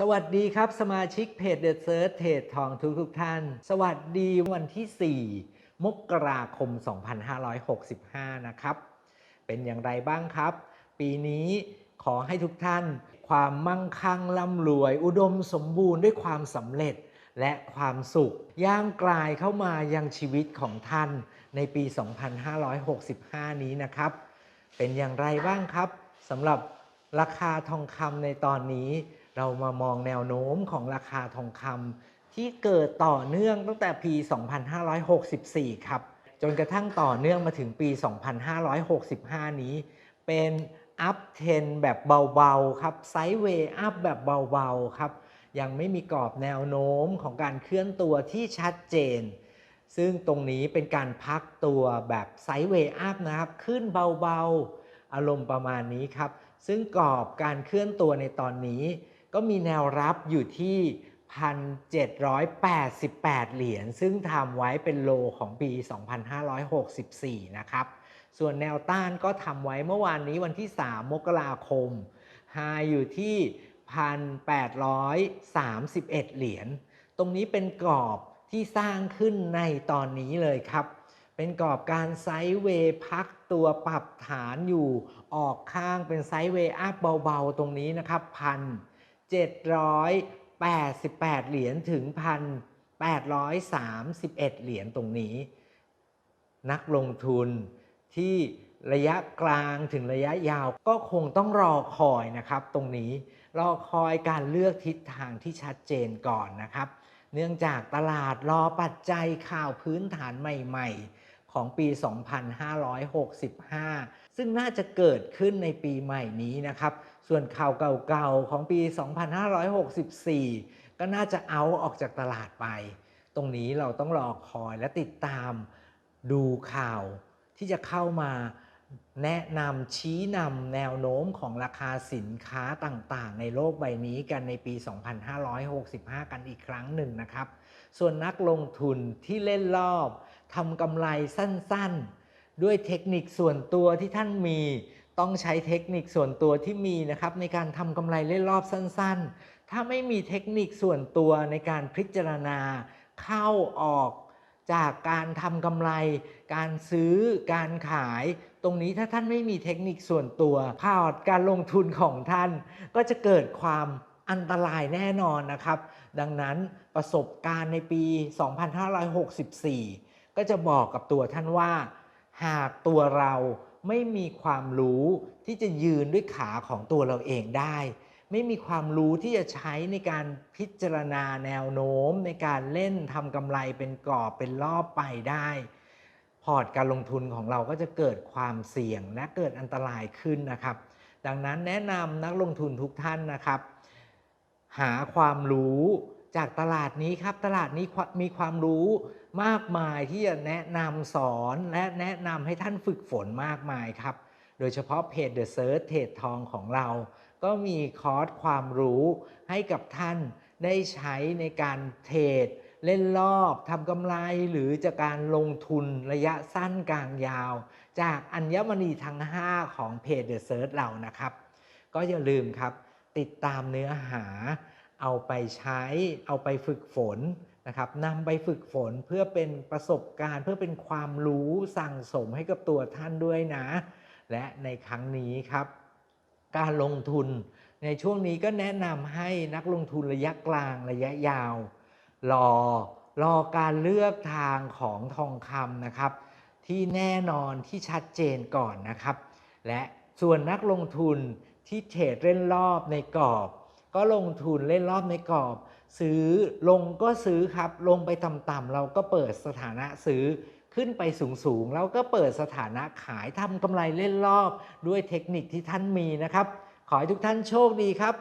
สวัสดีครับสมาชิกเพจ The Search เทรดทองทุกทุกๆท่าน สวัสดีวันที่ 4 มกราคม 2565 นะครับ เป็นอย่างไรบ้างครับ ปีนี้ขอให้ทุกท่าน ความมั่งคั่งร่ำรวย อุดมสมบูรณ์ด้วยความสำเร็จและความสุข ย่างกลายเข้ามายังชีวิตของท่านในปี 2565 นี้นะครับ เป็นอย่างไรบ้างครับสำหรับราคาทองคำในตอนนี้ เรามามองแนวโน้มของราคาทองคำที่เกิดต่อเนื่องตั้งแต่ปี 2564 ครับ จนกระทั่งต่อเนื่องมาถึงปี 2565 นี้ เป็นอัพเทนแบบเบาๆ ครับไซด์เวย์อัพแบบเบาๆ ครับ ยังไม่มีกรอบแนวโน้มของการเคลื่อนตัวที่ชัดเจน ซึ่งตรงนี้เป็นการพักตัวแบบไซด์เวย์อัพนะครับ ขึ้นเบาๆ อารมณ์ประมาณนี้ครับ ซึ่งกรอบการเคลื่อนตัวในตอนนี้ ก็มีแนวรับอยู่ที่ 1,788 เหรียญ ซึ่งทำไว้เป็นโลของปี 2564 นะครับ ส่วนแนวต้านก็ทำไว้เมื่อวานนี้วันที่ 3 มกราคมไฮอยู่ที่ 1,831 เหรียญ ตรงนี้เป็นกรอบที่สร้างขึ้นในตอนนี้เลยครับ เป็นกรอบการไซด์เวย์พักตัวปรับฐานอยู่ออกข้างเป็นไซด์เวย์อัพเบาๆ ตรงนี้นะครับพัน เจ็ดร้อยแปดสิบแปดเหรียญถึงพันแปดร้อยสามสิบเอ็ดเหรียญตรงนี้ นักลงทุนที่ระยะกลางถึงระยะยาวก็คงต้องรอคอยนะครับ ตรงนี้รอคอยการเลือกทิศทางที่ชัดเจนก่อนนะครับ เนื่องจากตลาดรอปัจจัยข่าวพื้นฐานใหม่ ๆ ของปี 2565 ซึ่งน่าจะเกิดขึ้นในปีใหม่นี้นะครับ ส่วนข่าวเก่าๆ ของปี 2564 ก็น่าจะเอาออกจากตลาดไป ตรงนี้เราต้องรอคอยและติดตามดูข่าวที่จะเข้ามาแนะนำชี้นำแนวโน้มของราคาสินค้าต่างๆ ในโลกใบนี้กันในปี 2565 กันอีกครั้งหนึ่งนะครับ ส่วนนักลงทุนที่เล่นรอบ ทำกำไรสั้นๆ ด้วยเทคนิคส่วนตัวที่ท่านมีต้องใช้เทคนิคส่วนตัวที่มีนะครับในการทำกำไรเล่นรอบสั้นๆ ถ้าไม่มีเทคนิคส่วนตัวในการพิจารณาเข้าออกจากการทำกำไร การซื้อ การขาย ตรงนี้ถ้าท่านไม่มีเทคนิคส่วนตัวพอร์ตการลงทุนของท่าน ก็จะเกิดความอันตรายแน่นอนนะครับ ดังนั้นประสบการณ์ในปี 2564 ก็จะบอกกับตัวท่านว่า หากตัวเราไม่มีความรู้ที่จะยืนด้วยขาของตัวเราเองได้ ไม่มีความรู้ที่จะใช้ในการพิจารณาแนวโน้ม ในการเล่นทำกำไรเป็นกรอบเป็นรอบไปได้ พอร์ตการลงทุนของเราก็จะเกิดความเสี่ยงและเกิดอันตรายขึ้นนะครับ ดังนั้นแนะนำนักลงทุนทุกท่านนะครับ หาความรู้ จากตลาดนี้ครับ ตลาดนี้มีความรู้มากมายที่จะแนะนำสอนและแนะนำให้ท่านฝึกฝนมากมายครับ โดยเฉพาะเพจ The Search เทรดทองของเรา ก็มีคอร์สความรู้ให้กับท่านได้ใช้ในการเทรดเล่นรอบทำกำไรหรือจากการลงทุนระยะสั้นกลางยาว จากอัญมณีทั้ง 5 ของเพจ The Search เรานะครับ ก็อย่าลืมครับ ติดตามเนื้อหา เอาไปใช้เอาไปฝึกฝนนะครับนำไปฝึกฝนเพื่อเป็นประสบการณ์ เพื่อเป็นความรู้สั่งสมให้กับตัวท่านด้วยนะ และในครั้งนี้ครับ การลงทุนในช่วงนี้ก็แนะนำให้นักลงทุนระยะกลางระยะยาว รอรอการเลือกทางของทองคำนะครับ ที่แน่นอนที่ชัดเจนก่อนนะครับ และส่วนนักลงทุนที่เทรดเล่นรอบในกรอบ ก็ลงทุนเล่นรอบในกรอบ ซื้อลงก็ซื้อครับ ลงไปต่ำๆเราก็เปิดสถานะซื้อขึ้นไปสูงๆเราก็เปิดสถานะขายทำกำไรเล่นรอบด้วยเทคนิคที่ท่านมีนะครับ ขอให้ทุกท่านโชคดีครับ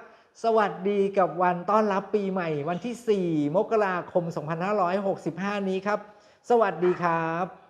สวัสดีกับวันต้อนรับปีใหม่ วันที่ 4 มกราคม 2565 นี้ครับ สวัสดีครับ